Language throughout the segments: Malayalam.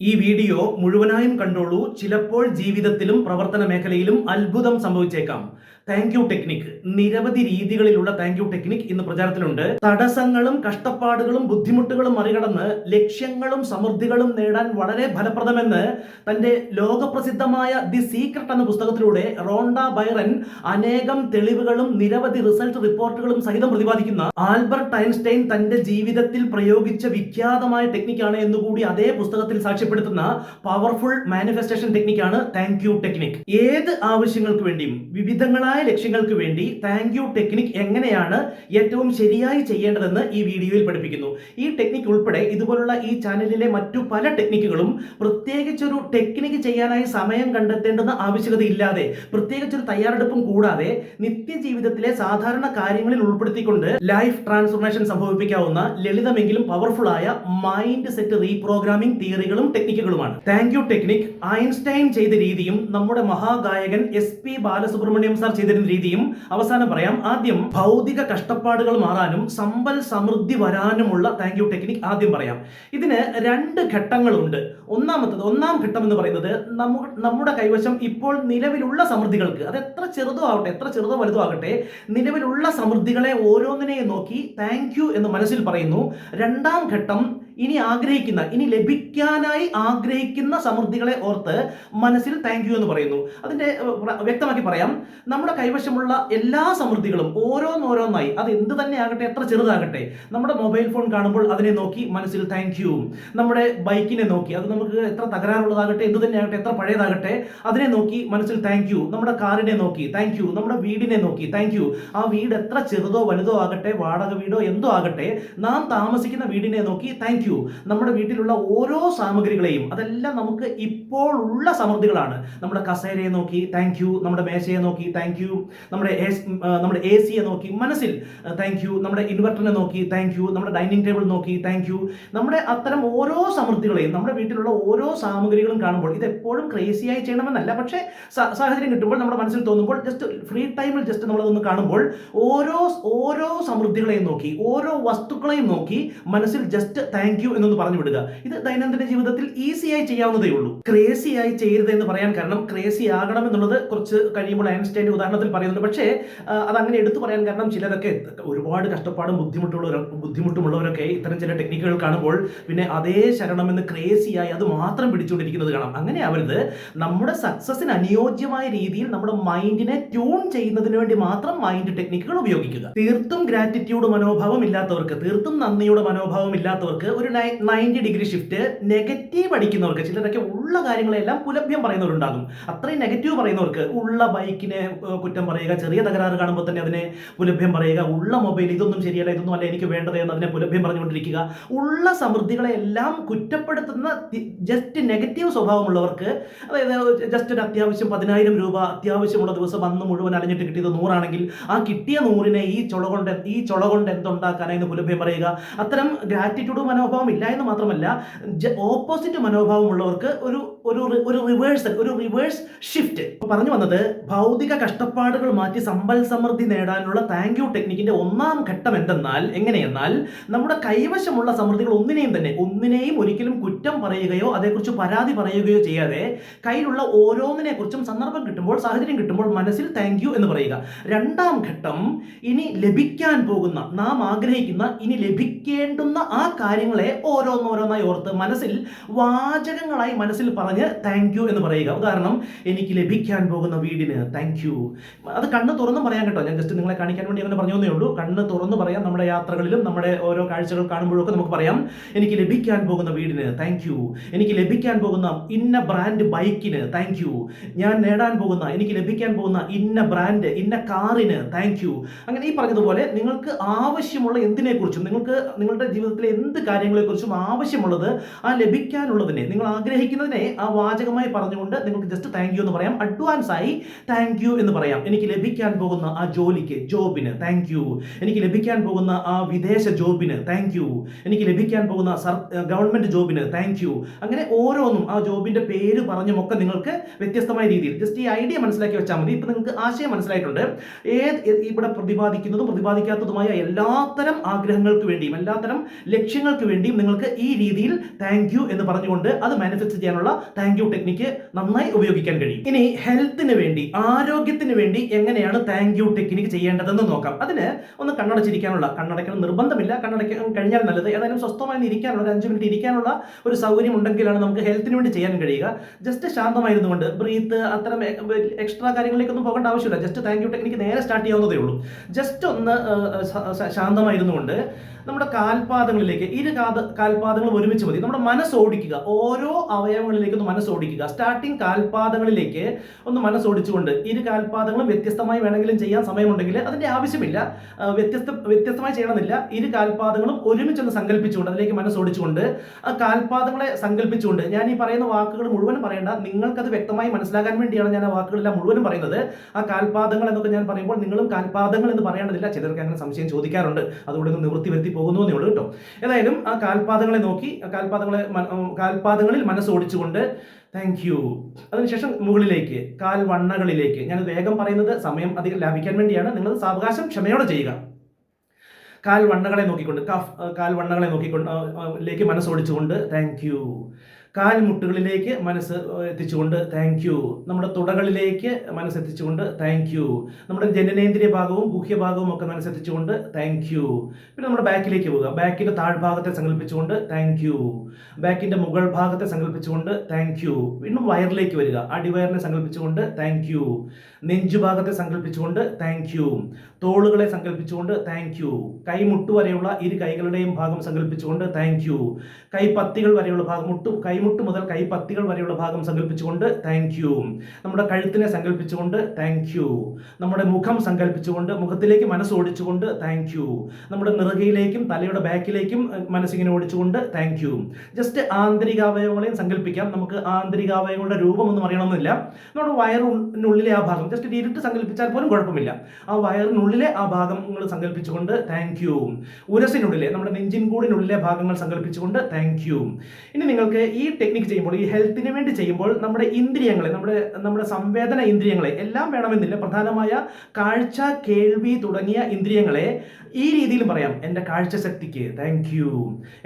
ഈ വീഡിയോ മുഴുവനായും കണ്ടോളൂ. ചിലപ്പോൾ ജീവിതത്തിലും പ്രവർത്തന മേഖലയിലും അത്ഭുതം സംഭവിച്ചേക്കാം. താങ്ക് യു ടെക്നിക് നിരവധി രീതികളിലുള്ള താങ്ക് യു ടെക്നിക് ഇന്ന് പ്രചാരത്തിലുണ്ട്. തടസ്സങ്ങളും കഷ്ടപ്പാടുകളും ബുദ്ധിമുട്ടുകളും മറികടന്ന് ലക്ഷ്യങ്ങളും സമൃദ്ധികളും നേടാൻ വളരെ ഫലപ്രദമെന്ന് തന്റെ ലോകപ്രസിദ്ധമായ ദി സീക്രട്ട് എന്ന പുസ്തകത്തിലൂടെ റോണ്ട ബൈറൻ അനേകം തെളിവുകളും നിരവധി റിസൾട്ട് റിപ്പോർട്ടുകളും സഹിതം പ്രതിപാദിക്കുന്ന ആൽബർട്ട് ഐൻസ്റ്റൈൻ തന്റെ ജീവിതത്തിൽ പ്രയോഗിച്ച വിഖ്യാതമായ ടെക്നിക്കാണ് എന്നുകൂടി അതേ പുസ്തകത്തിൽ സാക്ഷ്യപ്പെടുത്തുന്ന പവർഫുൾ മാനിഫെസ്റ്റേഷൻ ടെക്നിക്കാണ് താങ്ക് യു ടെക്നിക് ഏത് ആവശ്യങ്ങൾക്ക് വേണ്ടിയും വിവിധങ്ങളായ ലക്ഷ്യങ്ങൾക്ക് വേണ്ടി താങ്ക് യു ടെക്നിക് എങ്ങനെയാണ് ഏറ്റവും ശരിയായി ചെയ്യേണ്ടതെന്ന് ഈ വീഡിയോയിൽ പഠിപ്പിക്കുന്നു. ഈ ടെക്നിക് ഉൾപ്പെടെ ഇതുപോലുള്ള ഈ ചാനലിലെ മറ്റു പല ടെക്നിക്കുകളും പ്രത്യേകിച്ചൊരു ടെക്നിക്ക് ചെയ്യാനായി സമയം കണ്ടെത്തേണ്ടുന്ന ആവശ്യകതയില്ലാതെ പ്രത്യേകിച്ചൊരു തയ്യാറെടുപ്പും കൂടാതെ നിത്യജീവിതത്തിലെ സാധാരണ കാര്യങ്ങളിൽ ഉൾപ്പെടുത്തിക്കൊണ്ട് ലൈഫ് ട്രാൻസ്ഫോർമേഷൻ സംഭവിപ്പിക്കാവുന്ന ലളിതമെങ്കിലും പവർഫുൾ ആയ മൈൻഡ് സെറ്റ് റീപ്രോഗ്രാമിംഗ് തിയറികളും ടെക്നിക്കുകളുമാണ് താങ്ക് യു ടെക്നിക് ഐൻസ്റ്റൈൻ ചെയ്ത രീതിയും നമ്മുടെ മഹാഗായകൻ എസ് പി ബാലസുബ്രഹ്മണ്യം സാർ ചെയ്തിരുന്ന രീതിയും അവസാനം പറയാം ആദ്യം ഭൗതിക കഷ്ടപ്പാടുകൾ മാറാനും സമ്പൽ സമൃദ്ധി വരാനുമുള്ള താങ്ക് യു ടെക്നിക് ആദ്യം പറയാം. ഇതിന് രണ്ട് ഘട്ടങ്ങളുണ്ട്. ഒന്നാമത്തത് ഒന്നാം ഘട്ടം എന്ന് പറയുന്നത് നമ്മു- നമ്മുടെ കൈവശം ഇപ്പോൾ നിലവിലുള്ള സമൃദ്ധികൾക്ക് അത് എത്ര ചെറുതോ ആവട്ടെ എത്ര ചെറുതോ വലുതോ ആകട്ടെ നിലവിലുള്ള സമൃദ്ധികളെ ഓരോന്നിനെയും നോക്കി താങ്ക് യു എന്ന് മനസ്സിൽ പറയുന്നു. രണ്ടാം ഘട്ടം ഇനി ആഗ്രഹിക്കുന്ന ഇനി ലഭിക്കാനായി ആഗ്രഹിക്കുന്ന സമൃദ്ധികളെ ഓർത്ത് മനസ്സിൽ താങ്ക് യു എന്ന് പറയുന്നു. അതിന്റെ ഏഹ്, വ്യക്തമാക്കി പറയാം. നമ്മുടെ കൈവശമുള്ള എല്ലാ സമൃദ്ധികളും ഓരോന്നോരോന്നായി അത് എന്ത് തന്നെ ആകട്ടെ എത്ര ചെറുതാകട്ടെ നമ്മുടെ മൊബൈൽ ഫോൺ കാണുമ്പോൾ അതിനെ നോക്കി മനസ്സിൽ താങ്ക് യു നമ്മുടെ ബൈക്കിനെ നോക്കി അത് നമുക്ക് എത്ര തകരാറുള്ളതാകട്ടെ എന്ത് തന്നെ ആകട്ടെ എത്ര പഴയതാകട്ടെ അതിനെ നോക്കി മനസ്സിൽ താങ്ക് യു നമ്മുടെ കാറിനെ നോക്കി താങ്ക് യു നമ്മുടെ വീടിനെ നോക്കി താങ്ക് യു ആ വീട് എത്ര ചെറുതോ വലുതോ ആകട്ടെ വാടക വീടോ എന്തോ ആകട്ടെ നാം താമസിക്കുന്ന വീടിനെ നോക്കി താങ്ക് യു നമ്മുടെ വീട്ടിലുള്ള ഓരോ സാമഗ്രികളെയും അതെല്ലാം നമുക്ക് ഇപ്പോൾ ഉള്ള സമൃദ്ധികളാണ്. നമ്മുടെ കസേരയെ നോക്കി താങ്ക് യു നമ്മുടെ മേശയെ നോക്കി താങ്ക് യു നമ്മുടെ നമ്മുടെ എ സിയെ നോക്കി മനസ്സിൽ താങ്ക് യു നമ്മുടെ ഇൻവെർട്ടറിനെ നോക്കി താങ്ക് യു നമ്മുടെ ഡൈനിങ് ടേബിൾ നോക്കി താങ്ക് യു നമ്മുടെ അത്തരം ഓരോ സമൃദ്ധികളെയും നമ്മുടെ വീട്ടിലുള്ള ഓരോ സാമഗ്രികളും കാണുമ്പോൾ ഇത് എപ്പോഴും ക്രേസിയായി ചെയ്യണമെന്നല്ല. പക്ഷേ സാഹചര്യം കിട്ടുമ്പോൾ നമ്മുടെ മനസ്സിൽ തോന്നുമ്പോൾ ജസ്റ്റ് ഫ്രീ ടൈമിൽ ജസ്റ്റ് നമ്മളതൊന്ന് കാണുമ്പോൾ ഓരോ ഓരോ സമൃദ്ധികളെയും നോക്കി ഓരോ വസ്തുക്കളെയും നോക്കി മനസ്സിൽ ജസ്റ്റ് താങ്ക് യു എന്നൊന്ന് പറഞ്ഞു വിടുക. ഇത് ദൈനംദിന ജീവിതത്തിൽ ഈസിയായി ചെയ്യാവുന്നതേ ഉള്ളൂ. ക്രേസി ആയി ചെയ്യരുത് എന്ന് പറയാൻ കാരണം ക്രേസി ആകണം എന്നുള്ളത് കുറച്ച് കഴിയുമ്പോൾ ഐൻസ്റ്റൈന്റെ ഉദാഹരണത്തിൽ പറയുന്നുണ്ട്. പക്ഷേ അത് അങ്ങനെ എടുത്തു പറയാൻ കാരണം ചിലരൊക്കെ ഒരുപാട് കഷ്ടപ്പാടും ബുദ്ധിമുട്ടുള്ളവർ ബുദ്ധിമുട്ടുമുള്ളവരൊക്കെ ഇത്തരം ചില ടെക്നിക്കുകൾ കാണുമ്പോൾ പിന്നെ അതേ ശരണമെന്ന് ക്രേസിയായി അത് മാത്രം പിടിച്ചുകൊണ്ടിരിക്കുന്നത് കാണാം. അങ്ങനെ ആവരുത്. നമ്മുടെ സക്സസിന് അനുയോജ്യമായ രീതിയിൽ നമ്മുടെ മൈൻഡിനെ ട്യൂൺ ചെയ്യുന്നതിന് വേണ്ടി മാത്രം മൈൻഡ് ടെക്നിക്കുകൾ ഉപയോഗിക്കുക. തീർത്തും ഗ്രാറ്റിറ്റ്യൂഡ് മനോഭാവം ഇല്ലാത്തവർക്ക് തീർത്തും നന്ദിയുടെ മനോഭാവം ഇല്ലാത്തവർക്ക് ഒരു നയന്റി ഡിഗ്രി ഷിഫ്റ്റ് നെഗറ്റീവ് അടിക്കുന്നവർക്ക് ചിലരൊക്കെ ഉള്ള കാര്യങ്ങളെല്ലാം പുലഭ്യം പറയുന്നവരുണ്ടാകും. അത്രയും നെഗറ്റീവ് പറയുന്നവർക്ക് ഉള്ള ബൈക്കിനെ കുറ്റം പറയുക ചെറിയ തകരാറ് കാണുമ്പോൾ തന്നെ അതിനെ പുലഭ്യം പറയുക ഉള്ള മൊബൈൽ ഇതൊന്നും ശരിയല്ല ഇതൊന്നും അല്ല എനിക്ക് വേണ്ടത് എന്ന് അതിനെ പുലഭ്യം പറഞ്ഞുകൊണ്ടിരിക്കുക. ഉള്ള സമൃദ്ധികളെ എല്ലാം കുറ്റപ്പെടുത്തുന്ന ജസ്റ്റ് നെഗറ്റീവ് സ്വഭാവമുള്ളവർക്ക് അതായത് ജസ്റ്റ് ഒരു അത്യാവശ്യം പതിനായിരം രൂപ അത്യാവശ്യമുള്ള ദിവസം അന്ന് മുഴുവൻ അലഞ്ഞിട്ട് കിട്ടിയത് നൂറാണെങ്കിൽ ആ കിട്ടിയ നൂറിനെ ഈ ചുള കൊണ്ട് ഈ ചുള കൊണ്ട് എന്തുണ്ടാക്കാനായി പുലഭ്യം പറയുക. അത്തരം ഗ്രാറ്റിറ്റ്യൂഡ് മനോഭാവം ഇല്ല എന്ന് മാത്രമല്ല ഓപ്പോസിറ്റ് മനോഭാവമുള്ളവർക്ക് ഒരു ഒരു ഒരു റിവേഴ്സൽ ഒരു റിവേഴ്സ് ഷിഫ്റ്റ് പറഞ്ഞു വന്നത് ഭൗതിക കഷ്ടപ്പാടുകൾ മാറ്റി സമ്പൽ സമൃദ്ധി നേടാനുള്ള താങ്ക് യു ടെക്നിക്കിന്റെ ഒന്നാം ഘട്ടം എന്തെന്നാൽ എങ്ങനെയെന്നാൽ നമ്മുടെ കൈവശമുള്ള സമൃദ്ധികൾ ഒന്നിനെയും തന്നെ ഒന്നിനെയും ഒരിക്കലും കുറ്റം പറയുകയോ അതേക്കുറിച്ച് പരാതി പറയുകയോ ചെയ്യാതെ കയ്യിലുള്ള ഓരോന്നിനെ കുറിച്ചും സന്ദർഭം കിട്ടുമ്പോൾ സാഹചര്യം കിട്ടുമ്പോൾ മനസ്സിൽ താങ്ക് യു എന്ന് പറയുക. രണ്ടാം ഘട്ടം ഇനി ലഭിക്കാൻ പോകുന്ന നാം ആഗ്രഹിക്കുന്ന ഇനി ലഭിക്കേണ്ടുന്ന ആ കാര്യങ്ങളെ ഓരോന്നോരോന്നായി ഓർത്ത് മനസ്സിൽ വാചകങ്ങളായി മനസ്സിൽ പറഞ്ഞ് താങ്ക് യു എന്ന് പറയുക. ഉദാഹരണം എനിക്ക് ലഭിക്കാൻ പോകുന്ന വീടിന് താങ്ക് യു അത് കണ്ണ് തുറന്ന് പറയാൻ കേട്ടോ. ഞാൻ ജസ്റ്റ് നിങ്ങളെ കാണിക്കാൻ വേണ്ടി അങ്ങനെ പറഞ്ഞേ ഉള്ളൂ. കണ്ണ് തുറന്ന് പറയാം. നമ്മുടെ യാത്രകളിലും നമ്മുടെ ഓരോ കാഴ്ചകൾ കാണുമ്പോഴൊക്കെ നമുക്ക് പറയാം. എനിക്ക് ലഭിക്കാൻ പോകുന്ന വീടിന് താങ്ക് യു എനിക്ക് ലഭിക്കാൻ പോകുന്ന ഇന്ന ബ്രാൻഡ് ബൈക്കിന് താങ്ക് യു ഞാൻ നേടാൻ പോകുന്ന എനിക്ക് ലഭിക്കാൻ പോകുന്ന ഇന്ന ബ്രാൻഡ് ഇന്ന കാറിന് താങ്ക് യു അങ്ങനെ ഈ പറഞ്ഞതുപോലെ നിങ്ങൾക്ക് ആവശ്യമുള്ള എന്തിനെക്കുറിച്ചും നിങ്ങൾക്ക് നിങ്ങളുടെ ജീവിതത്തിലെ എന്ത് കാര്യങ്ങളെക്കുറിച്ചും ആവശ്യമുള്ളത് ആ ലഭിക്കാനുള്ളതിനെ നിങ്ങൾ ആഗ്രഹിക്കുന്നതിനെ ആ വാചകമായി പറഞ്ഞുകൊണ്ട് നിങ്ങൾക്ക് ജസ്റ്റ് താങ്ക് യു എന്ന് പറയാം. അഡ്വാൻസ് ആയി താങ്ക് യു എന്ന് പറയാം. എനിക്ക് ലഭിക്കാൻ പോകുന്ന ആ ജോലിക്ക് ജോബിന് താങ്ക് യു എനിക്ക് ലഭിക്കാൻ പോകുന്ന ആ വിദേശ ജോബിന് താങ്ക് യു എനിക്ക് ലഭിക്കാൻ പോകുന്ന സർ ഗവൺമെന്റ് ജോബിന് താങ്ക് യു അങ്ങനെ ഓരോന്നും ആ ജോബിന്റെ പേര് പറഞ്ഞുമൊക്കെ നിങ്ങൾക്ക് വ്യത്യസ്തമായ രീതിയിൽ. ജസ്റ്റ് ഈ ഐഡിയ മനസ്സിലാക്കി വെച്ചാൽ മതി. ഇപ്പൊ നിങ്ങൾക്ക് ആശയം മനസ്സിലായിട്ടുണ്ട്. ഏത് ഇവിടെ പ്രതിപാദിക്കുന്നതും പ്രതിപാദിക്കാത്തതുമായ എല്ലാത്തരം ആഗ്രഹങ്ങൾക്ക് വേണ്ടിയും എല്ലാത്തരം ലക്ഷ്യങ്ങൾക്ക് വേണ്ടിയും നിങ്ങൾക്ക് ഈ രീതിയിൽ താങ്ക് യു എന്ന് പറഞ്ഞുകൊണ്ട് അത് മാനിഫെസ്റ്റ് ചെയ്യാനുള്ള താങ്ക് യു ടെക്നിക്ക് നന്നായി ഉപയോഗിക്കാൻ കഴിയും. ഇനി ഹെൽത്തിന് വേണ്ടി ആരോഗ്യത്തിന് വേണ്ടി എങ്ങനെയാണ് താങ്ക് യു ടെക്നിക്ക് ചെയ്യേണ്ടതെന്ന് നോക്കാം. അതിന് ഒന്ന് കണ്ണടച്ചിരിക്കാനുള്ള കണ്ണടയ്ക്കണം നിർബന്ധമില്ല. കണ്ണടയ്ക്കാൻ കഴിഞ്ഞാൽ നല്ലത്. ഏതായാലും സ്വസ്ഥമായി ഇരിക്കാനുള്ള ഒരു അഞ്ച് മിനിറ്റ് ഇരിക്കാനുള്ള ഒരു സൗകര്യം ഉണ്ടെങ്കിലാണ് നമുക്ക് ഹെൽത്തിന് വേണ്ടി ചെയ്യാൻ കഴിയുക. ജസ്റ്റ് ശാന്തമായിരുന്നുകൊണ്ട് ബ്രീത്ത് അത്തരം എക്സ്ട്രാ കാര്യങ്ങളിലേക്കൊന്നും പോകേണ്ട ആവശ്യമില്ല. ജസ്റ്റ് താങ്ക് യു ടെക്നിക്ക് നേരെ സ്റ്റാർട്ട് ചെയ്യാവുന്നതേ ഉള്ളൂ. ജസ്റ്റ് ഒന്ന് ശാന്തമായിരുന്നുകൊണ്ട് നമ്മുടെ കാൽപാദങ്ങളിലേക്ക് ഇരു കാത കാൽപാദങ്ങളും ഒരുമിച്ച് മതി. നമ്മുടെ മനസ്സ് ഓടിക്കുക ഓരോ അവയവങ്ങളിലേക്ക് ഒന്ന് മനസ്സ് ഓടിക്കുക സ്റ്റാർട്ടിങ് കാൽപാദങ്ങളിലേക്ക് ഒന്ന് മനസ്സ് ഓടിച്ചുകൊണ്ട് ഇരു കാൽപാദങ്ങളും വ്യത്യസ്തമായി വേണമെങ്കിലും ചെയ്യാൻ സമയമുണ്ടെങ്കിൽ അതിന്റെ ആവശ്യമില്ല. വ്യത്യസ്ത വ്യത്യസ്തമായി ചെയ്യണമെന്നില്ല. ഇരു കാൽപാദങ്ങളും ഒരുമിച്ചൊന്ന് സങ്കല്പിച്ചുകൊണ്ട് അതിലേക്ക് മനസ്സ് ഓടിച്ചുകൊണ്ട് ആ കാൽപാദങ്ങളെ സങ്കല്പിച്ചുകൊണ്ട് ഞാൻ ഈ പറയുന്ന വാക്കുകൾ മുഴുവൻ പറയേണ്ട. നിങ്ങൾക്കത് വ്യക്തമായി മനസ്സിലാക്കാൻ വേണ്ടിയാണ് ഞാൻ ആ വാക്കുകളെല്ലാം മുഴുവനും പറയുന്നത്. ആ കാൽപാദങ്ങൾ എന്നൊക്കെ ഞാൻ പറയുമ്പോൾ നിങ്ങളും കാൽപാദങ്ങൾ എന്ന് പറയേണ്ടതില്ല. ചിലർക്ക് അങ്ങനെ സംശയം ചോദിക്കാറുണ്ട്. അതുകൊണ്ട് നിവൃത്തി വരുത്തി പോകുന്നു എന്നേ ഉള്ളൂ കേട്ടോ. ഏതായാലും ആ കാൽപാദങ്ങളെ നോക്കി കാൽപാദങ്ങളെ കാൽപാദങ്ങളിൽ മനസ്സ് കാൽപാദങ്ങളിൽ മനസ്സോടിച്ചുകൊണ്ട് താങ്ക് യു അതിനുശേഷം മുകളിലേക്ക് കാൽ വണ്ണകളിലേക്ക്. ഞാൻ വേഗം പറയുന്നത് സമയം അധികം ലാഭിക്കാൻ വേണ്ടിയാണ്. നിങ്ങൾ സാവകാശം ക്ഷമയോടെ ചെയ്യുക. കാൽ വണ്ണകളെ നോക്കിക്കൊണ്ട് കാൽവണ്ണകളെ കാൽ വണ്ണകളെ നോക്കിക്കൊണ്ട് ലേക്ക് മനസ്സോടിച്ചുകൊണ്ട് താങ്ക് യു കാൽ മുട്ടുകളിലേക്ക് മനസ്സ് എത്തിച്ചുകൊണ്ട് താങ്ക് യു നമ്മുടെ തുടകളിലേക്ക് മനസ്സെത്തിച്ചുകൊണ്ട് താങ്ക് യു നമ്മുടെ ജനനേന്ദ്രിയ ഭാഗവും ഗുഹ്യഭാഗവും ഒക്കെ മനസ്സെത്തിച്ചുകൊണ്ട് താങ്ക് യു പിന്നെ നമ്മുടെ ബാക്കിലേക്ക് പോകുക ബാക്കിന്റെ താഴ്ഭാഗത്തെ സങ്കല്പിച്ചുകൊണ്ട് താങ്ക് യു ബാക്കിന്റെ മുകൾ ഭാഗത്തെ സങ്കല്പിച്ചുകൊണ്ട് താങ്ക് യു വീണ്ടും വയറിലേക്ക് വരിക. അടിവയറിനെ സങ്കല്പിച്ചുകൊണ്ട് താങ്ക് യു നെഞ്ചുഭാഗത്തെ സങ്കല്പിച്ചുകൊണ്ട് താങ്ക് യു തോളുകളെ സങ്കല്പിച്ചുകൊണ്ട് താങ്ക് യു കൈമുട്ട് വരെയുള്ള ഇരു കൈകളുടെയും ഭാഗം സങ്കല്പിച്ചുകൊണ്ട് താങ്ക് യു കൈപ്പത്തികൾ വരെയുള്ള ഭാഗം മുട്ടു കൈമുട്ട് മുതൽ കൈപ്പത്തികൾ വരെയുള്ള ഭാഗം സങ്കല്പിച്ചുകൊണ്ട് താങ്ക് യു നമ്മുടെ കഴുത്തിനെ സങ്കല്പിച്ചുകൊണ്ട് താങ്ക് യു നമ്മുടെ മുഖം സങ്കല്പിച്ചുകൊണ്ട് മുഖത്തിലേക്ക് മനസ്സ് ഓടിച്ചുകൊണ്ട് താങ്ക് യു നമ്മുടെ നിറകയിലേക്കും തലയുടെ ബാക്കിലേക്കും മനസ്സിങ്ങനെ ഓടിച്ചുകൊണ്ട് താങ്ക് യു ജസ്റ്റ് ആന്തരികാവയവങ്ങളെയും സങ്കല്പിക്കാം. നമുക്ക് ആന്തരികാവയവങ്ങളുടെ രൂപം ഒന്നും അറിയണമെന്നില്ല. നമ്മുടെ വയറിനുള്ളിലെ ആ ഭാഗം ജസ്റ്റ് ഇരുട്ട് സങ്കല്പിച്ചാൽ പോലും കുഴപ്പമില്ല. ആ വയറിനുള്ളിലെ ആ ഭാഗങ്ങൾ സങ്കല്പിച്ചുകൊണ്ട് താങ്ക് യു ഉരസിനുള്ളിലെ നമ്മുടെ നെഞ്ചിൻകൂടിനുള്ളിലെ ഭാഗങ്ങൾ സങ്കല്പിച്ചുകൊണ്ട് താങ്ക് യു ഇനി നിങ്ങൾക്ക് ഈ ടെക്നിക്ക് ചെയ്യുമ്പോൾ ഈ ഹെൽത്തിന് വേണ്ടി ചെയ്യുമ്പോൾ നമ്മുടെ ഇന്ദ്രിയങ്ങളെ നമ്മുടെ നമ്മുടെ സംവേദന ഇന്ദ്രിയങ്ങളെ എല്ലാം വേണമെന്നില്ല. പ്രധാനമായ കാഴ്ച കേൾവി തുടങ്ങിയ ഇന്ദ്രിയങ്ങളെ ഈ രീതിയിൽ പറയാം. എന്റെ കാഴ്ച ശക്തിക്ക് താങ്ക് യു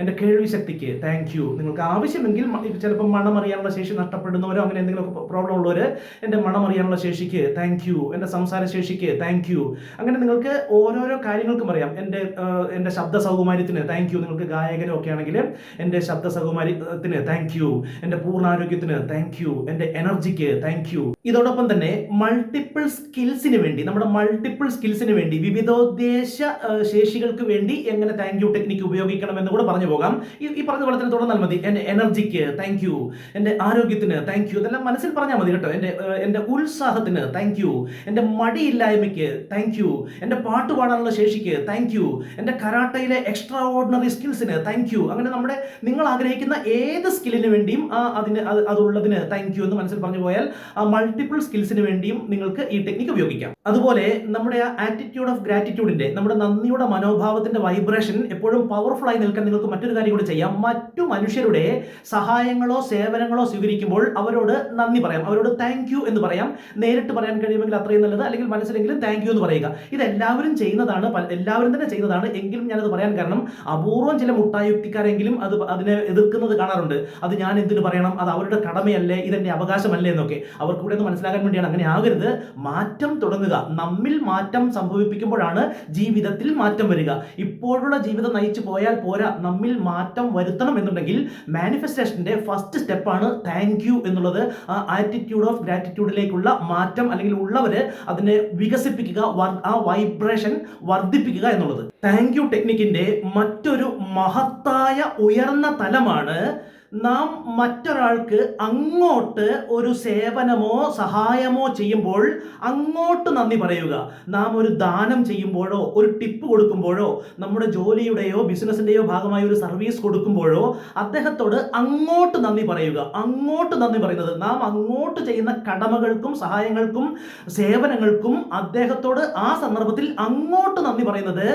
എന്റെ കേൾവി ശക്തിക്ക് താങ്ക് യു നിങ്ങൾക്ക് ആവശ്യമെങ്കിൽ ചിലപ്പോൾ മണം അറിയാനുള്ള ശേഷി നഷ്ടപ്പെടുന്നവരോ അങ്ങനെ എന്തെങ്കിലുമൊക്കെ പ്രോബ്ലം ഉള്ളവർ എന്റെ മണം അറിയാനുള്ള ശേഷിക്ക് താങ്ക് യു എന്റെ സംസാര ശേഷിക്ക് താങ്ക് യു അങ്ങനെ നിങ്ങൾക്ക് ഓരോരോ കാര്യങ്ങൾക്കും അറിയാം എന്റെ എന്റെ ശബ്ദ സൗകുമാര്യത്തിന് താങ്ക് യു നിങ്ങൾക്ക് ഗായകരോ ഒക്കെ ആണെങ്കിൽ എന്റെ ശബ്ദ സൗകുമാര്യത്തിന് താങ്ക് യു എന്റെ പൂർണാരോഗ്യത്തിന് താങ്ക് യു എന്റെ എനർജിക്ക് താങ്ക് യു ഇതോടൊപ്പം തന്നെ മൾട്ടിപ്പിൾ സ്കിൽസിന് വേണ്ടി നമ്മുടെ മൾട്ടിപ്പിൾ സ്കിൽസിന് വേണ്ടി വിവിധോദ്ദേശ ശേഷികൾക്ക് വേണ്ടി എങ്ങനെ താങ്ക് യു ടെക്നിക്ക് ഉപയോഗിക്കണം എന്ന് കൂടെ പറഞ്ഞു പോകാം. ഈ പറഞ്ഞ പോലെ തന്നെ തുടർന്നാൽ മതി. എന്റെ എനർജിക്ക് താങ്ക് യു എന്റെ ആരോഗ്യത്തിന് താങ്ക് യു ഇതെല്ലാം മനസ്സിൽ പറഞ്ഞാൽ മതി കേട്ടോ. എന്റെ എന്റെ ഉത്സാഹത്തിന് താങ്ക് യു എന്റെ മടിയില്ലായ്മയ്ക്ക് താങ്ക് യു എന്റെ പാട്ട് പാടാനുള്ള ശേഷിക്ക് താങ്ക് യു എന്റെ കരാട്ടയിലെ എക്സ്ട്രാ ഓർഡിനറി സ്കിൽസിന് താങ്ക് യു അങ്ങനെ നമ്മുടെ നിങ്ങൾ ആഗ്രഹിക്കുന്ന ഏത് സ്കില്ലിന് വേണ്ടിയും ആ അതിന് അത് അതുള്ളതിന് താങ്ക് യു എന്ന് മനസ്സിൽ പറഞ്ഞു പോയാൽ ആ മൾട്ടിപ്പിൾ സ്കിൽസിന് വേണ്ടിയും നിങ്ങൾക്ക് ഈ ടെക്നിക്ക് ഉപയോഗിക്കാം. അതുപോലെ നമ്മുടെ ആ ആറ്റിറ്റ്യൂഡ് ഓഫ് ഗ്രാറ്റിറ്റ്യൂഡിന്റെ നമ്മുടെ നന്ദിയുടെ മനോഭാവത്തിന്റെ വൈബ്രേഷൻ എപ്പോഴും പവർഫുൾ ആയി നിൽക്കാൻ നിങ്ങൾക്ക് മറ്റൊരു കാര്യം കൂടി ചെയ്യാം. മറ്റു മനുഷ്യരുടെ സഹായങ്ങളോ സേവനങ്ങളോ സ്വീകരിക്കുമ്പോൾ അവരോട് നന്ദി പറയാം. അവരോട് താങ്ക് യു എന്ന് പറയാം. നേരിട്ട് പറയാൻ കഴിയുമെങ്കിൽ അത്രയും നല്ലത് അല്ലെങ്കിൽ മനസ്സിലെങ്കിലും താങ്ക് യു എന്ന് പറയുക. ഇത് എല്ലാവരും ചെയ്യുന്നതാണ് എല്ലാവരും തന്നെ ചെയ്യുന്നതാണ്. എങ്കിലും ഞാനത് പറയാൻ കാരണം അപൂർവം ചില മുട്ടായുക്തിക്കാരെങ്കിലും അത് അതിനെ എതിർക്കുന്നത് കാണാറുണ്ട്. അത് ഞാൻ എന്തിനു പറയണം? അത് അവരുടെ കടമയല്ലേ? ഇതെന്റെ അവകാശമല്ലേ എന്നൊക്കെ. അവർക്ക് കൂടെ മനസ്സിലാക്കാൻ വേണ്ടിയാണ് അങ്ങനെ ആകരുത്. മാറ്റം തുടങ്ങുക. നമ്മിൽ മാറ്റം സംഭവിപ്പിക്കുമ്പോഴാണ് ജീവിതത്തിൽ മാറ്റം വരിക. ഇപ്പോഴുള്ള ജീവിതം നയിച്ചു പോയാൽ പോരാ. നമ്മിൽ മാറ്റം വരുത്തണം എന്നുണ്ടെങ്കിൽ മാനിഫെസ്റ്റേഷന്റെ ഫസ്റ്റ് സ്റ്റെപ്പാണ് താങ്ക് യു എന്നുള്ളത്. ആ ആറ്റിറ്റ്യൂഡ് ഓഫ് ഗ്രാറ്റിറ്റ്യൂഡിലേക്കുള്ള മാറ്റം അല്ലെങ്കിൽ ഉള്ളവര് അതിനെ വികസിപ്പിക്കുക ആ വൈബ്രേഷൻ വർദ്ധിപ്പിക്കുക എന്നുള്ളത്. താങ്ക് യു ടെക്നിക്കിന്റെ മറ്റൊരു മഹത്തായ ഉയർന്ന തലമാണ് നാം മറ്റൊരാൾക്ക് അങ്ങോട്ട് ഒരു സേവനമോ സഹായമോ ചെയ്യുമ്പോൾ അങ്ങോട്ട് നന്ദി പറയുക. നാം ഒരു ദാനം ചെയ്യുമ്പോഴോ ഒരു ടിപ്പ് കൊടുക്കുമ്പോഴോ നമ്മുടെ ജോലിയുടെയോ ബിസിനസ്സിന്റെയോ ഭാഗമായി ഒരു സർവീസ് കൊടുക്കുമ്പോഴോ അദ്ദേഹത്തോട് അങ്ങോട്ട് നന്ദി പറയുക. അങ്ങോട്ട് നന്ദി പറയുന്നത് നാം അങ്ങോട്ട് ചെയ്യുന്ന കടമകൾക്കും സഹായങ്ങൾക്കും സേവനങ്ങൾക്കും അദ്ദേഹത്തോട് ആ സന്ദർഭത്തിൽ അങ്ങോട്ട് നന്ദി പറയുന്നത്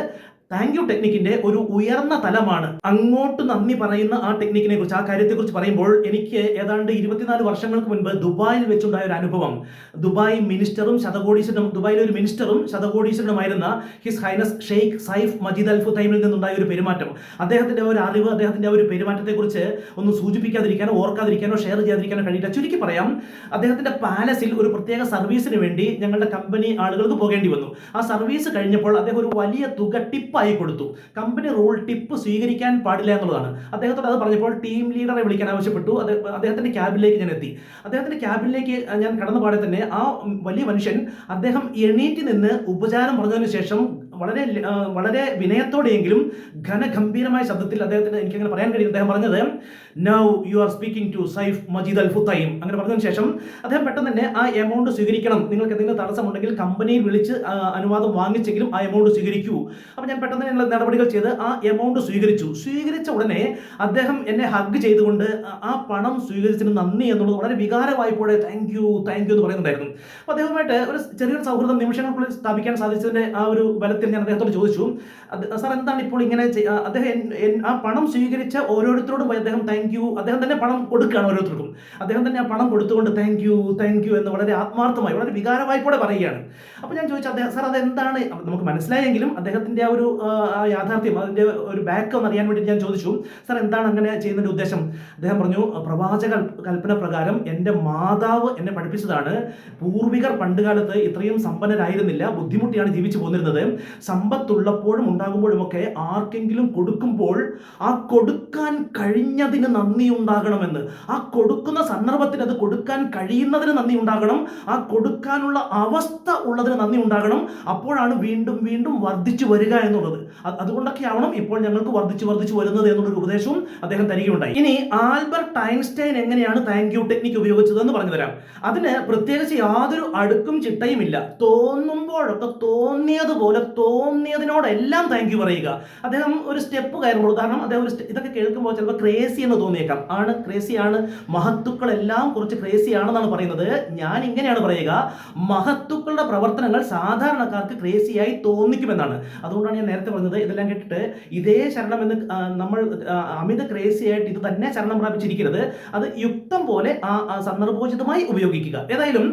താങ്ക് യു ടെക്നിക്കിന്റെ ഒരു ഉയർന്ന തലമാണ്. അങ്ങോട്ട് നന്ദി പറയുന്ന ആ ടെക്നിക്കിനെ കുറിച്ച് ആ കാര്യത്തെക്കുറിച്ച് പറയുമ്പോൾ എനിക്ക് ഏതാണ്ട് ഇരുപത്തിനാല് വർഷങ്ങൾക്ക് മുൻപ് ദുബായിൽ വെച്ചുണ്ടായ ഒരു അനുഭവം. ദുബായ് മിനിസ്റ്ററും ശതകോടീശ്വരനും ദുബായിലെ ഒരു മിനിസ്റ്ററും ശതകോടീശ്വരനുമായിരുന്ന his highness Sheikh Saif Majid Al ഫുതൈമിൽ നിന്നുണ്ടായ ഒരു പെരുമാറ്റം. അദ്ദേഹത്തിന്റെ ഒരു അറിവ് അദ്ദേഹത്തിന്റെ ഒരു പെരുമാറ്റത്തെക്കുറിച്ച് ഒന്ന് സൂചിപ്പിക്കാതിരിക്കാനോ ഓർക്കാതിരിക്കാനോ ഷെയർ ചെയ്യാതിരിക്കാനോ കഴിയില്ല ചുരുക്കി പറയാം. അദ്ദേഹത്തിന്റെ പാലസിൽ ഒരു പ്രത്യേക സർവീസിന് വേണ്ടി ഞങ്ങളുടെ കമ്പനി ആളുകൾക്ക് പോകേണ്ടി വന്നു. ആ സർവീസ് കഴിഞ്ഞപ്പോൾ അദ്ദേഹം ഒരു വലിയ തുക ടിപ്പായി കൊടുത്തു. കമ്പനി റൂൾ ടിപ്പ് സ്വീകരിക്കാൻ പാടില്ല എന്നുള്ളതാണ്. അദ്ദേഹത്തോട് അത് പറഞ്ഞപ്പോൾ ടീം ലീഡറെ വിളിക്കാൻ ആവശ്യപ്പെട്ടു. അദ്ദേഹത്തിന്റെ ക്യാബിലേക്ക് ഞാൻ എത്തി. അദ്ദേഹത്തിന്റെ ക്യാബിലേക്ക് ഞാൻ കടന്ന പാടെ തന്നെ ആ വലിയ മനുഷ്യൻ അദ്ദേഹം എണീറ്റ് നിന്ന് ഉപചാരം പറഞ്ഞതിന് ശേഷം വളരെ വളരെ വിനയത്തോടെയെങ്കിലും ഘനഗംഭീരമായ ശബ്ദത്തിൽ അദ്ദേഹത്തിന് എനിക്കങ്ങനെ പറയാൻ കഴിയും അദ്ദേഹം പറഞ്ഞത് now you are speaking to Saif Majid Al Futtaim അങ്ങനെ പറഞ്ഞതിന് ശേഷം അദ്ദേഹം പെട്ടെന്ന് തന്നെ ആ എമൗണ്ട് സ്വീകരിക്കണം. നിങ്ങൾക്ക് എന്തെങ്കിലും തടസ്സമുണ്ടെങ്കിൽ കമ്പനിയിൽ വിളിച്ച് അനുവാദം വാങ്ങിച്ചെങ്കിലും ആ എമൗണ്ട് സ്വീകരിക്കൂ. അപ്പോൾ ഞാൻ പെട്ടെന്ന് തന്നെ നടപടികൾ ചെയ്ത് ആ എമൗണ്ട് സ്വീകരിച്ചു. സ്വീകരിച്ച ഉടനെ അദ്ദേഹം എന്നെ ഹഗ് ചെയ്തുകൊണ്ട് ആ- പണം സ്വീകരിച്ചതിന് നന്ദി എന്നുള്ളത് വളരെ വികാരമായപ്പോഴേ താങ്ക് യു താങ്ക് യു എന്ന് പറയുന്നുണ്ടായിരുന്നു. അപ്പോൾ അദ്ദേഹവുമായിട്ട് ഒരു ചെറിയൊരു സൗഹൃദം നിമിഷങ്ങൾക്കുള്ളിൽ സ്ഥാപിക്കാൻ സാധിച്ചതിന്റെ ആ ഒരു ബലത്തിൽ ഞാൻ അദ്ദേഹത്തോട് ചോദിച്ചു. സാർ എന്താണ് ഇപ്പോൾ ഇങ്ങനെ അദ്ദേഹം ആ പണം സ്വീകരിച്ച ഓരോരുത്തരോടും അദ്ദേഹം താങ്ക് യു അദ്ദേഹം തന്നെ പണം കൊടുക്കുകയാണ് ഓരോരുത്തർക്കും. അദ്ദേഹം തന്നെ ആ പണം കൊടുത്തുകൊണ്ട് താങ്ക് യു താങ്ക് യു എന്ന് വളരെ ആത്മാർത്ഥമായി വളരെ വികാരമായി വികാരവായ്പോടെ പറയുകയാണ്. അപ്പോൾ ഞാൻ ചോദിച്ചു അദ്ദേഹം സാർ അതെന്താണ്? നമുക്ക് മനസ്സിലായെങ്കിലും അദ്ദേഹത്തിന്റെ ആ ഒരു യാഥാർത്ഥ്യം അതിന്റെ ഒരു ബാക്ക് ഒന്ന് അറിയാൻ വേണ്ടി ഞാൻ ചോദിച്ചു. സാർ എന്താണ് അങ്ങനെ ചെയ്യുന്നതിന്റെ ഉദ്ദേശം? അദ്ദേഹം പറഞ്ഞു പ്രവാചക കൽപ്പന പ്രകാരം എന്റെ മാതാവ് എന്നെ പഠിപ്പിച്ചതാണ്. പൂർവികർ പണ്ടുകാലത്ത് ഇത്രയും സമ്പന്നരായിരുന്നില്ല ബുദ്ധിമുട്ടിയാണ് ജീവിച്ചു പോന്നിരുന്നത്. സമ്പത്തുള്ളപ്പോഴും ഉണ്ടാകുമ്പോഴുമൊക്കെ ആർക്കെങ്കിലും കൊടുക്കുമ്പോൾ ആ കൊടുക്കാൻ കഴിഞ്ഞതിന് നന്ദി ഉണ്ടാകണമെന്ന്. ആ കൊടുക്കുന്ന സന്ദർഭത്തിൽ അത് കൊടുക്കാൻ കഴിയുന്നതിന് നന്ദി ഉണ്ടാകണം. ആ കൊടുക്കാനുള്ള അവസ്ഥ ഉള്ളതിന് നന്ദി ഉണ്ടാകണം. അപ്പോഴാണ് വീണ്ടും വീണ്ടും വർദ്ധിച്ചു വരിക എന്നുള്ളത്. അത് അതുകൊണ്ടൊക്കെ ആവണം ഇപ്പോൾ ഞങ്ങൾക്ക് വർദ്ധിച്ചു വർദ്ധിച്ചു വരുന്നത് എന്നുള്ളൊരു ഉപദേശവും അദ്ദേഹം തരികയുണ്ടായി. ഇനി ആൽബർട്ട് ഐൻസ്റ്റൈൻ എങ്ങനെയാണ് താങ്ക് യു ടെക്നിക്ക് ഉപയോഗിച്ചതെന്ന് പറഞ്ഞു തരാം അതിന് പ്രത്യേകിച്ച് യാതൊരു അടുക്കും ചിട്ടയും ഇല്ല തോന്നുമ്പോഴൊക്കെ തോന്നിയതുപോലെ തോന്നിയതിനോടെല്ലാം താങ്ക് യു പറയുക. അദ്ദേഹം ഒരു സ്റ്റെപ്പ് കയറുമ്പോൾ കാരണം അദ്ദേഹം ഒരു ഇതൊക്കെ കേൾക്കുമ്പോൾ ചിലപ്പോൾ ക്രേസി എന്ന് തോന്നിയേക്കാം. ആണ് ക്രേസിയാണ് മഹത്തുക്കളെല്ലാം കുറച്ച് ക്രേസി ആണെന്നാണ് പറയുന്നത്. ഞാൻ ഇങ്ങനെയാണ് പറയുക. മഹത്തുക്കളുടെ പ്രവർത്തനങ്ങൾ സാധാരണക്കാർക്ക് ക്രേസിയായി തോന്നിക്കുമെന്നാണ്. അതുകൊണ്ടാണ് ഞാൻ നേരത്തെ പറഞ്ഞത് ഇതെല്ലാം കേട്ടിട്ട് ഇതേ ശരണം എന്ന് നമ്മൾ അമിത ക്രേസിയായിട്ട് ഇത് തന്നെ ശരണം പ്രാപിച്ചിരിക്കരുത്. അത് യുക്തം പോലെ ആ സന്ദർഭോചിതമായി ഉപയോഗിക്കുക. ഏതായാലും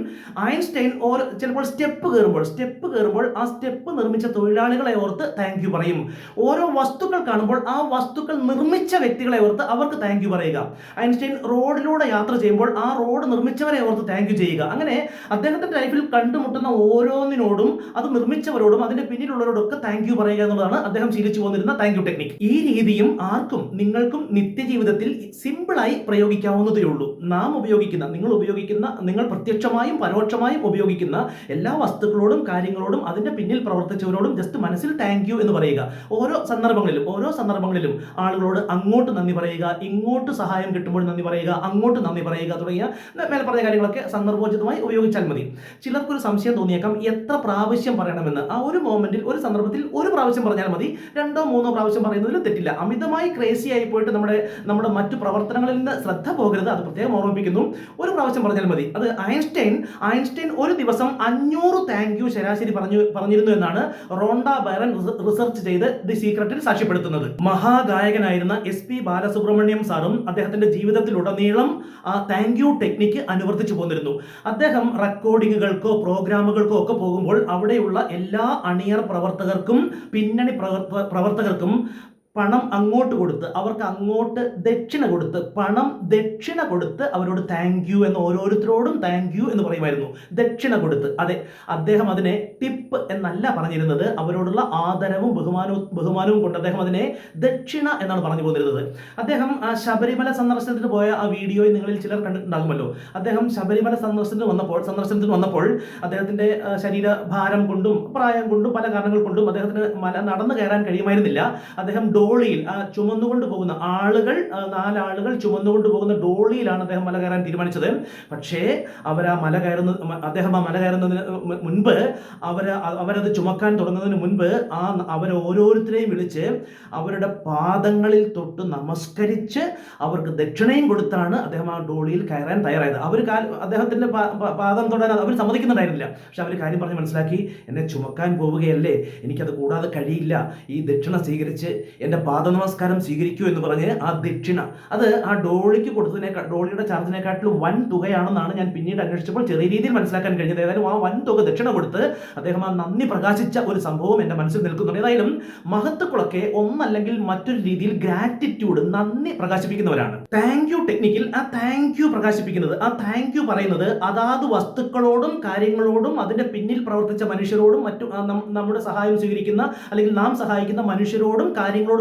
ഐൻസ്റ്റൈൻ ഓർ ചിലപ്പോൾ സ്റ്റെപ്പ് കയറുമ്പോൾ സ്റ്റെപ്പ് കയറുമ്പോൾ ആ സ്റ്റെപ്പ് നിർമ്മിച്ച തൊഴിലാളികളെ ഓർത്ത് താങ്ക് പറയും. ഓരോ വസ്തുക്കൾ കാണുമ്പോൾ ആ വസ്തുക്കൾ നിർമ്മിച്ച വ്യക്തികളെ ഓർത്ത് അവർക്ക് താങ്ക് പറയുക. ഐൻസ്റ്റൈൻ റോഡിലൂടെ യാത്ര ചെയ്യുമ്പോൾ ആ റോഡ് നിർമ്മിച്ചവരെ ഓർത്ത് താങ്ക് ചെയ്യുക. അങ്ങനെ അദ്ദേഹത്തിന്റെ ലൈഫിൽ കണ്ടുമുട്ടുന്ന ഓരോന്നിനോടും അത് നിർമ്മിച്ചവരോടും അതിന്റെ പിന്നിലുള്ളവരോടും ഒക്കെ താങ്ക് യു പറയുക എന്നുള്ളതാണ് അദ്ദേഹം ശീലിച്ചു പോന്നിരുന്ന താങ്ക് യു ടെക്നിക് ഈ രീതിയും ആർക്കും നിങ്ങൾക്കും നിത്യജീവിതത്തിൽ സിമ്പിളായി പ്രയോഗിക്കാവുന്നതേ ഉള്ളൂ. നാം ഉപയോഗിക്കുന്ന നിങ്ങൾ ഉപയോഗിക്കുന്ന നിങ്ങൾ പ്രത്യക്ഷമായും പരോക്ഷമായും ഉപയോഗിക്കുന്ന എല്ലാ വസ്തുക്കളോടും കാര്യങ്ങളോടും അതിന്റെ പിന്നിൽ പ്രവർത്തിച്ചവരോടും ജസ്റ്റ് മനസ്സിൽ താങ്ക് യു എന്ന് പറയുക. ഓരോ സന്ദർഭങ്ങളിലും ഓരോ സന്ദർഭങ്ങളിലും ആളുകളോട് അങ്ങോട്ട് നന്ദി പറയുക ഇങ്ങോട്ട് സഹായം കിട്ടുമ്പോൾ നന്ദി പറയുക അങ്ങോട്ട് നന്ദി പറയുക തുടങ്ങിയ മേലെ പറഞ്ഞ കാര്യങ്ങളൊക്കെ സന്ദർഭോചിതമായി ഉപയോഗിച്ചാൽ മതി. ചിലർക്കൊരു സംശയം തോന്നിയേക്കാം എത്ര പ്രാവശ്യം പറയണമെന്ന്. ആ ഒരു മോമെന്റിൽ ഒരു സന്ദർഭത്തിൽ ഒരു പ്രാവശ്യം പറഞ്ഞാൽ മതി. രണ്ടോ മൂന്നോ പ്രാവശ്യം പറയുന്നതിൽ തെറ്റില്ല. അമിതമായി ക്രേസി ആയി പോയിട്ട് നമ്മുടെ നമ്മുടെ മറ്റു പ്രവർത്തനങ്ങളിൽ നിന്ന് ശ്രദ്ധ പോകരുത്. അത് പ്രത്യേകം ഓർമ്മിപ്പിക്കുന്നു. ഒരു പ്രാവശ്യം പറഞ്ഞാൽ മതി. അത് ഐൻസ്റ്റൈൻ ഐൻസ്റ്റൈൻ ഒരു ദിവസം അഞ്ഞൂറ് താങ്ക് യു ശരാശരി പറഞ്ഞു പറഞ്ഞിരുന്നു എന്നാണ് റോണ്ട ബൈറൻ റിസർച്ച് ചെയ്ത് ദി സീക്രട്ടിൽ സാക്ഷ്യപ്പെടുത്തുന്നത്. മഹാഗായകനായിരുന്ന എസ് പി ബാലസുബ്രഹ്മണ്യം സാറും അദ്ദേഹത്തിന്റെ ജീവിതത്തിലുടനീളം ആ താങ്ക് യു ടെക്നിക്ക് അനുവർത്തിച്ചു പോന്നിരുന്നു. അദ്ദേഹം റെക്കോർഡിങ്ങുകൾക്കോ പ്രോഗ്രാമുകൾക്കോ ഒക്കെ പോകുമ്പോൾ അവിടെയുള്ള എല്ലാ അണിയർ പ്രവർത്തകർക്കും പിന്നണി പ്രവർത്തകർക്കും പണം അങ്ങോട്ട് കൊടുത്ത് അവർക്ക് അങ്ങോട്ട് ദക്ഷിണ കൊടുത്ത് പണം ദക്ഷിണ കൊടുത്ത് അവരോട് താങ്ക് യു എന്ന് ഓരോരുത്തരോടും താങ്ക് യു എന്ന് പറയുമായിരുന്നു. ദക്ഷിണ കൊടുത്ത്. അതെ അദ്ദേഹം അതിനെ ടിപ്പ് എന്നല്ല പറഞ്ഞിരുന്നത്. അവരോടുള്ള ആദരവും ബഹുമാനവും ബഹുമാനവും കൊണ്ട് അദ്ദേഹം അതിനെ ദക്ഷിണ എന്നാണ് പറഞ്ഞു പോന്നിരുന്നത്. അദ്ദേഹം ശബരിമല സന്ദർശനത്തിന് പോയ ആ വീഡിയോയിൽ നിങ്ങളിൽ ചിലർ കണ്ടിട്ടുണ്ടാകുമല്ലോ. അദ്ദേഹം ശബരിമല സന്ദർശനത്തിന് വന്നപ്പോൾ സന്ദർശനത്തിന് വന്നപ്പോൾ അദ്ദേഹത്തിന്റെ ശരീരഭാരം ശരീര ഭാരം കൊണ്ടും പ്രായം കൊണ്ടും പല കാരണങ്ങൾ കൊണ്ടും അദ്ദേഹത്തിന് മല നടന്നു കയറാൻ കഴിയുമായിരുന്നില്ല. അദ്ദേഹം ഡോളിയിൽ ആ ചുമന്നുകൊണ്ട് പോകുന്ന ആളുകൾ നാലാളുകൾ ചുമന്നുകൊണ്ട് പോകുന്ന ഡോളിയിലാണ് അദ്ദേഹം മല കയറാൻ തീരുമാനിച്ചത്. പക്ഷേ അവർ ആ മല കയറുന്ന അദ്ദേഹം ആ മല കയറുന്നതിന് മുൻപ് അവർ അവരത് ചുമക്കാൻ തുടങ്ങുന്നതിന് മുൻപ് ആ അവരെ ഓരോരുത്തരെയും വിളിച്ച് അവരുടെ പാദങ്ങളിൽ തൊട്ട് നമസ്കരിച്ച് അവർക്ക് ദക്ഷിണയും കൊടുത്താണ് അദ്ദേഹം ആ ഡോളിയിൽ കയറാൻ തയ്യാറായത്. അവർ കാൽ അദ്ദേഹത്തിന്റെ പാദം തൊടാൻ അവർ സമ്മതിക്കുന്നുണ്ടായിരുന്നില്ല. പക്ഷെ അവർ കാര്യം പറഞ്ഞ് മനസ്സിലാക്കി എന്നെ ചുമക്കാൻ പോവുകയല്ലേ. എനിക്കത് കൂടാതെ കഴിയില്ല. ഈ ദക്ഷിണ സ്വീകരിച്ച് എന്റെ പാദ നമസ്കാരം സ്വീകരിക്കൂ എന്ന് പറഞ്ഞ് ആ ദക്ഷിണ അത് ആ ഡോളിക്ക് കൊടുത്തതിനേക്കാൾ ഡോളിയുടെ ചാർജിനെക്കാട്ടിലും വൻ തുകയാണെന്നാണ് ഞാൻ പിന്നീട് അന്വേഷിച്ചപ്പോൾ ചെറിയ രീതിയിൽ മനസ്സിലാക്കാൻ കഴിഞ്ഞത്. ഏതായാലും ആ വൻ തുക ദക്ഷിണ കൊടുത്ത് അദ്ദേഹം ആ നന്ദി പ്രകാശിച്ച ഒരു സംഭവം എന്റെ മനസ്സിൽ നിൽക്കുന്നുണ്ട്. ഏതായാലും മഹത്തുക്കളൊക്കെ ഒന്നല്ലെങ്കിൽ മറ്റൊരു രീതിയിൽ ഗ്രാറ്റിറ്റ്യൂഡ് നന്ദി പ്രകാശിപ്പിക്കുന്നവരാണ്. താങ്ക് യു ടെക്നിക്കിൽ ആ താങ്ക് യു പ്രകാശിപ്പിക്കുന്നത് ആ താങ്ക് യു പറയുന്നത് അതാത് വസ്തുക്കളോടും കാര്യങ്ങളോടും അതിന്റെ പിന്നിൽ പ്രവർത്തിച്ച മനുഷ്യരോടും മറ്റു നമ്മുടെ സഹായം സ്വീകരിക്കുന്ന അല്ലെങ്കിൽ നാം സഹായിക്കുന്ന മനുഷ്യരോടും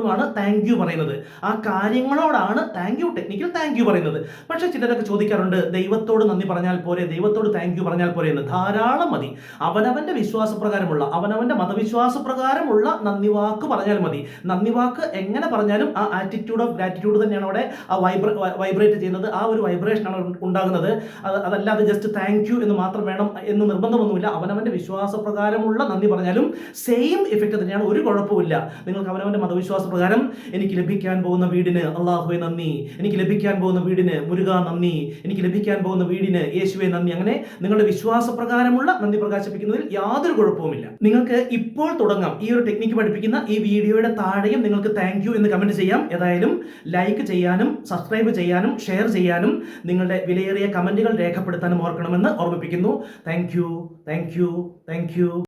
കാര്യങ്ങളോടുമാണ് താങ്ക് യു പറയുന്നത്. ആ കാര്യങ്ങളോടാണ് thank you technical thank you പറയുന്നത്. പക്ഷെ ചിലരൊക്കെ ചോദിക്കാറുണ്ട് ദൈവത്തോട് നന്ദി പറഞ്ഞാൽ പോരെ? ദൈവത്തോട് താങ്ക് യു പറഞ്ഞാൽ പോരെ? എന്ന്. ധാരാളം മതി. അവനവന്റെ വിശ്വാസപ്രകാരമുള്ള അവനവന്റെ മതവിശ്വാസപ്രകാരമുള്ള നന്ദി വാക്ക് പറഞ്ഞാൽ മതി. നന്ദി വാക്ക് എങ്ങനെ പറഞ്ഞാലും ആ ആറ്റിറ്റ്യൂഡ് ഓഫ് ഗ്രാറ്റിറ്റ്യൂഡ് തന്നെയാണ് അവിടെ ആ വൈബ്ര വൈബ്രേറ്റ് ചെയ്യുന്നത്. ആ ഒരു വൈബ്രേഷൻ ആണ് ഉണ്ടാകുന്നത്. അത് അതല്ലാതെ ജസ്റ്റ് താങ്ക് യു എന്ന് മാത്രം വേണം എന്ന് നിർബന്ധമൊന്നുമില്ല. അവനവന്റെ വിശ്വാസപ്രകാരമുള്ള നന്ദി പറഞ്ഞാലും സെയിം എഫക്റ്റ് തന്നെയാണ്. ഒരു കുഴപ്പമില്ല നിങ്ങൾക്ക് അവനവന്റെ മതവിശ്വാസ പ്രകാരം എനിക്ക് ലഭിക്കാൻ പോകുന്ന വീടിന് അള്ളാഹുവെ നന്ദി. എനിക്ക് ലഭിക്കാൻ പോകുന്ന വീടിന് മുരുക നന്ദി. എനിക്ക് ലഭിക്കാൻ പോകുന്ന വീടിന് യേശുവെ നന്ദി. അങ്ങനെ നിങ്ങളുടെ വിശ്വാസപ്രകാരമുള്ള നന്ദി പ്രകാശിപ്പിക്കുന്നതിൽ യാതൊരു കുഴപ്പവുമില്ല. നിങ്ങൾക്ക് ഇപ്പോൾ തുടങ്ങാം. ഈ ഒരു ടെക്നിക്ക് പഠിപ്പിക്കുന്ന ഈ വീഡിയോയുടെ താഴെയും നിങ്ങൾക്ക് താങ്ക് എന്ന് കമന്റ് ചെയ്യാം. ഏതായാലും ലൈക്ക് ചെയ്യാനും സബ്സ്ക്രൈബ് ചെയ്യാനും ഷെയർ ചെയ്യാനും നിങ്ങളുടെ വിലയേറിയ കമന്റുകൾ രേഖപ്പെടുത്താനും ഓർക്കണമെന്ന് ഓർമ്മിപ്പിക്കുന്നു. Thank you thank you thank you